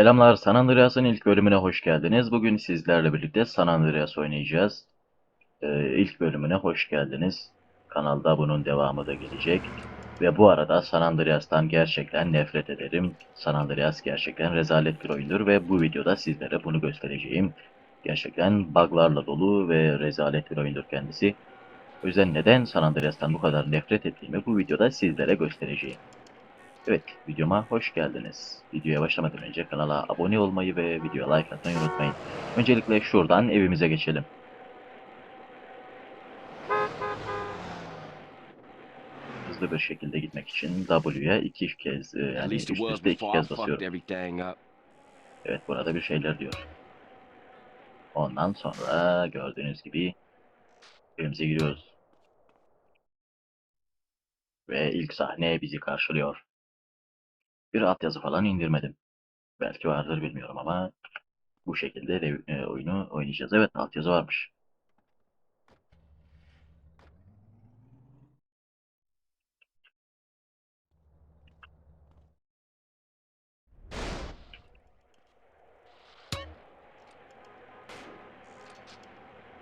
Selamlar, San Andreas'ın ilk bölümüne hoş geldiniz. Bugün sizlerle birlikte San Andreas oynayacağız. Ee, ilk bölümüne hoş geldiniz. Kanalda bunun devamı da gelecek. Ve bu arada San Andreas'tan gerçekten nefret ederim. San Andreas gerçekten rezalet bir oyundur ve bu videoda sizlere bunu göstereceğim. Gerçekten buglarla dolu ve rezalet bir oyundur kendisi. O yüzden neden San Andreas'tan bu kadar nefret ettiğimi bu videoda sizlere göstereceğim. Evet, videoma hoş geldiniz. Videoya başlamadan önce kanala abone olmayı ve videoya like atmayı unutmayın. Öncelikle şuradan evimize geçelim. Hızlı bir şekilde gitmek için W'ye iki kez, e, yani üst üste iki kez basıyorum. Evet, burada bir şeyler diyor. Ondan sonra gördüğünüz gibi evimize giriyoruz. Ve ilk sahne bizi karşılıyor. Bir altyazı falan indirmedim. Belki vardır bilmiyorum ama bu şekilde de, e, oyunu oynayacağız. Evet altyazı varmış.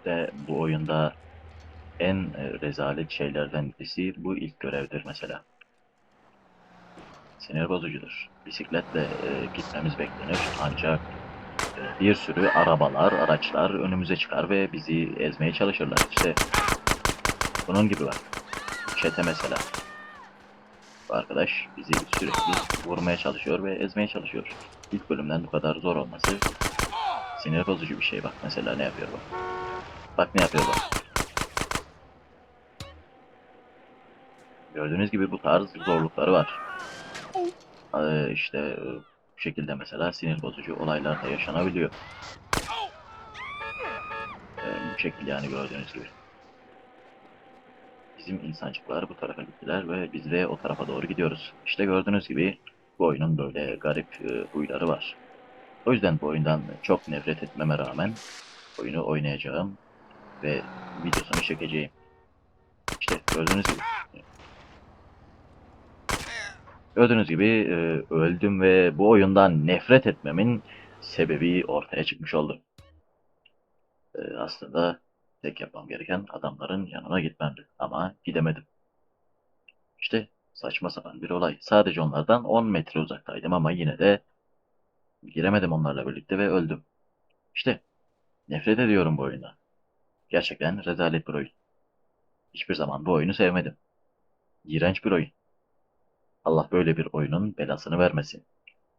de bu oyunda en e, rezalet şeylerden birisi bu ilk görevdir mesela. Sinir bozucudur. Bisikletle e, gitmemiz beklenir ancak e, bir sürü arabalar, araçlar önümüze çıkar ve bizi ezmeye çalışırlar. İşte bunun gibi var. Çete mesela. Bu arkadaş bizi sürekli vurmaya çalışıyor ve ezmeye çalışıyor. İlk bölümden bu kadar zor olması sinir bozucu bir şey. Bak mesela ne yapıyor bak. Bak ne yapıyor bak. Gördüğünüz gibi bu tarz zorlukları var. Ee, işte e, bu şekilde mesela sinir bozucu olaylar da yaşanabiliyor. Ee, bu şekilde yani gördüğünüz gibi. Bizim insancıklar bu tarafa gittiler ve biz de o tarafa doğru gidiyoruz. İşte gördüğünüz gibi bu oyunun böyle garip e, huyları var. O yüzden bu oyundan çok nefret etmeme rağmen oyunu oynayacağım ve videosunu çekeceğim. İşte gördüğünüz gibi. Gördüğünüz gibi e, öldüm ve bu oyundan nefret etmemin sebebi ortaya çıkmış oldu. E, aslında tek yapmam gereken adamların yanına gitmemdi ama gidemedim. İşte saçma sapan bir olay. Sadece onlardan 10 metre uzaktaydım ama yine de giremedim onlarla birlikte ve öldüm. İşte nefret ediyorum bu oyundan. Gerçekten rezalet bir oyun. Hiçbir zaman bu oyunu sevmedim. İğrenç bir oyun. Allah böyle bir oyunun belasını vermesin.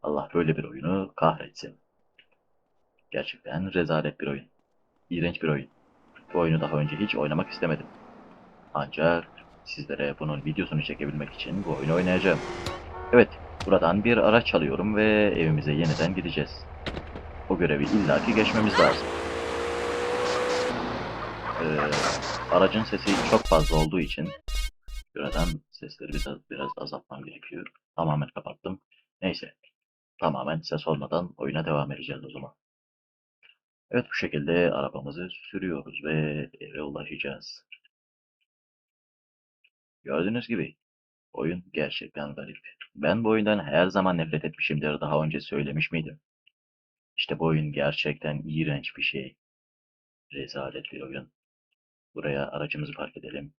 Allah böyle bir oyunu kahretsin. Gerçekten rezalet bir oyun. İğrenç bir oyun. Bu oyunu daha önce hiç oynamak istemedim. Ancak sizlere bunun videosunu çekebilmek için bu oyunu oynayacağım. Evet, buradan bir araç alıyorum ve evimize yeniden gideceğiz. O görevi illaki geçmemiz lazım. Ee, aracın sesi çok fazla olduğu için Buradan sesleri biraz, biraz azaltmam gerekiyor. Tamamen kapattım. Neyse. Tamamen ses olmadan oyuna devam edeceğiz o zaman. Evet bu şekilde arabamızı sürüyoruz ve eve ulaşacağız. Gördüğünüz gibi oyun gerçekten garip. Ben bu oyundan her zaman nefret etmişimdir. Daha önce söylemiş miydim? İşte bu oyun gerçekten iğrenç bir şey. Rezalet bir oyun. Buraya aracımızı park edelim.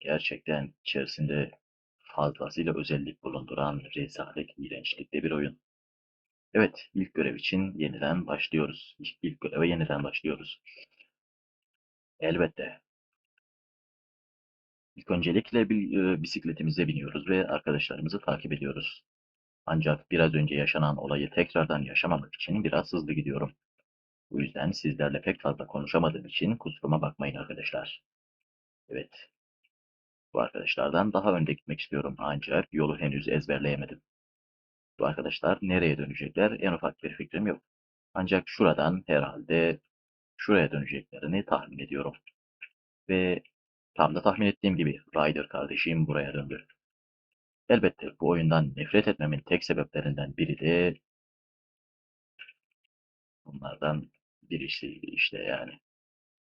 Gerçekten içerisinde fazlasıyla özellik bulunduran rezalet iğrençlikte bir oyun. Evet, ilk görev için yeniden başlıyoruz. İlk, ilk göreve yeniden başlıyoruz. Elbette. İlk öncelikle e, bisikletimize biniyoruz ve arkadaşlarımızı takip ediyoruz. Ancak biraz önce yaşanan olayı tekrardan yaşamamak için biraz hızlı gidiyorum. Bu yüzden sizlerle pek fazla konuşamadığım için kusuruma bakmayın arkadaşlar. Evet, bu arkadaşlardan daha önde gitmek istiyorum ancak yolu henüz ezberleyemedim. Bu arkadaşlar nereye dönecekler en ufak bir fikrim yok. Ancak şuradan herhalde şuraya döneceklerini tahmin ediyorum. Ve tam da tahmin ettiğim gibi Ryder kardeşim buraya döndü. Elbette bu oyundan nefret etmemin tek sebeplerinden biri de bunlardan birisi işte yani.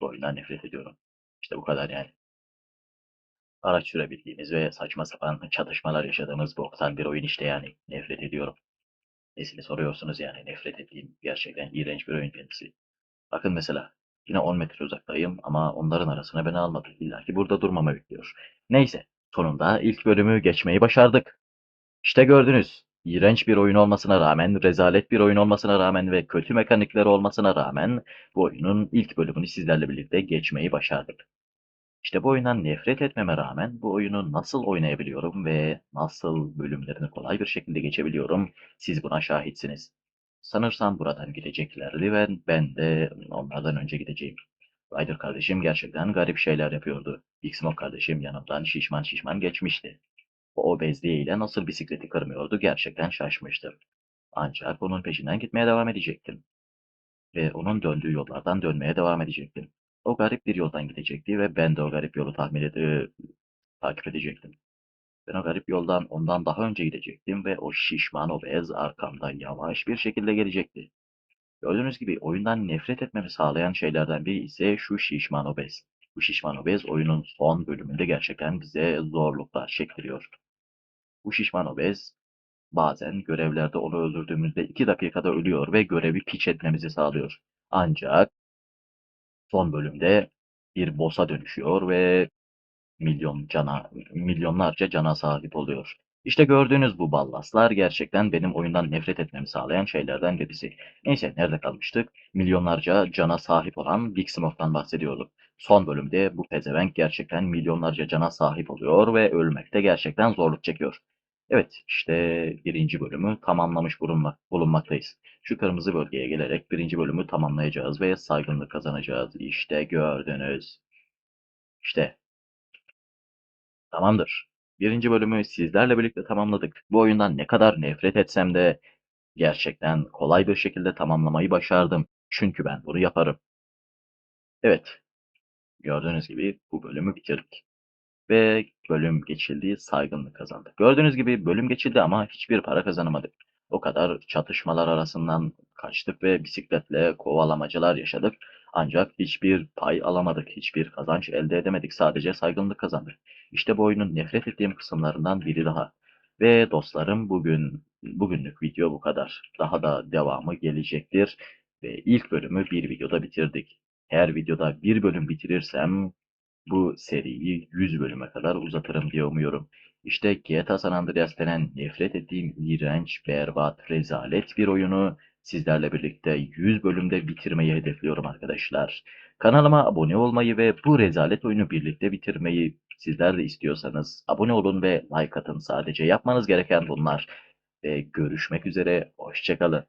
Bu oyundan nefret ediyorum. İşte bu kadar yani. Araç sürebildiğimiz ve saçma sapan çatışmalar yaşadığımız boktan bir oyun işte yani. Nefret ediyorum. Nesini soruyorsunuz yani nefret ettiğim gerçekten iğrenç bir oyun kendisi. Bakın mesela yine 10 metre uzaktayım ama onların arasına beni almadı. İlla ki burada durmamı bekliyor. Neyse sonunda ilk bölümü geçmeyi başardık. İşte gördünüz. İğrenç bir oyun olmasına rağmen, rezalet bir oyun olmasına rağmen ve kötü mekanikleri olmasına rağmen bu oyunun ilk bölümünü sizlerle birlikte geçmeyi başardık. İşte bu oyundan nefret etmeme rağmen bu oyunu nasıl oynayabiliyorum ve nasıl bölümlerini kolay bir şekilde geçebiliyorum siz buna şahitsiniz. Sanırsam buradan gideceklerdi ve ben de onlardan önce gideceğim. Ryder kardeşim gerçekten garip şeyler yapıyordu. Smoke kardeşim yanımdan şişman şişman geçmişti. O obezliğiyle nasıl bisikleti kırmıyordu gerçekten şaşmıştım. Ancak onun peşinden gitmeye devam edecektim. Ve onun döndüğü yollardan dönmeye devam edecektim. O garip bir yoldan gidecekti ve ben de o garip yolu tahmin ed takip edecektim. Ben o garip yoldan ondan daha önce gidecektim ve o şişman obez arkamdan yavaş bir şekilde gelecekti. Gördüğünüz gibi oyundan nefret etmemi sağlayan şeylerden biri ise şu şişman obez. Bu şişman obez oyunun son bölümünde gerçekten bize zorluklar çektiriyor. Bu şişman obez bazen görevlerde onu öldürdüğümüzde 2 dakikada ölüyor ve görevi piç etmemizi sağlıyor. Ancak son bölümde bir boss'a dönüşüyor ve milyon cana, milyonlarca cana sahip oluyor. İşte gördüğünüz bu ballaslar gerçekten benim oyundan nefret etmemi sağlayan şeylerden birisi. Neyse nerede kalmıştık? Milyonlarca cana sahip olan Big Smoke'tan bahsediyorduk. Son bölümde bu pezevenk gerçekten milyonlarca cana sahip oluyor ve ölmekte gerçekten zorluk çekiyor. Evet, işte birinci bölümü tamamlamış bulunmak, bulunmaktayız. Şu kırmızı bölgeye gelerek birinci bölümü tamamlayacağız ve saygınlık kazanacağız. İşte gördünüz. İşte Tamamdır. Birinci bölümü sizlerle birlikte tamamladık. Bu oyundan ne kadar nefret etsem de gerçekten kolay bir şekilde tamamlamayı başardım. Çünkü ben bunu yaparım. Evet, gördüğünüz gibi bu bölümü bitirdik. Ve bölüm geçildi, saygınlık kazandık. Gördüğünüz gibi bölüm geçildi ama hiçbir para kazanamadık. O kadar çatışmalar arasından kaçtık ve bisikletle kovalamacılar yaşadık. Ancak hiçbir pay alamadık, hiçbir kazanç elde edemedik. Sadece saygınlık kazandık. İşte bu oyunun nefret ettiğim kısımlarından biri daha. Ve dostlarım bugün bugünlük video bu kadar. Daha da devamı gelecektir. Ve ilk bölümü bir videoda bitirdik. Her videoda bir bölüm bitirirsem bu seriyi 100 bölüme kadar uzatırım diye umuyorum. İşte GTA San Andreas denen nefret ettiğim iğrenç, berbat, rezalet bir oyunu sizlerle birlikte 100 bölümde bitirmeyi hedefliyorum arkadaşlar. Kanalıma abone olmayı ve bu rezalet oyunu birlikte bitirmeyi sizler de istiyorsanız abone olun ve like atın sadece. Yapmanız gereken bunlar. Ve görüşmek üzere, hoşçakalın.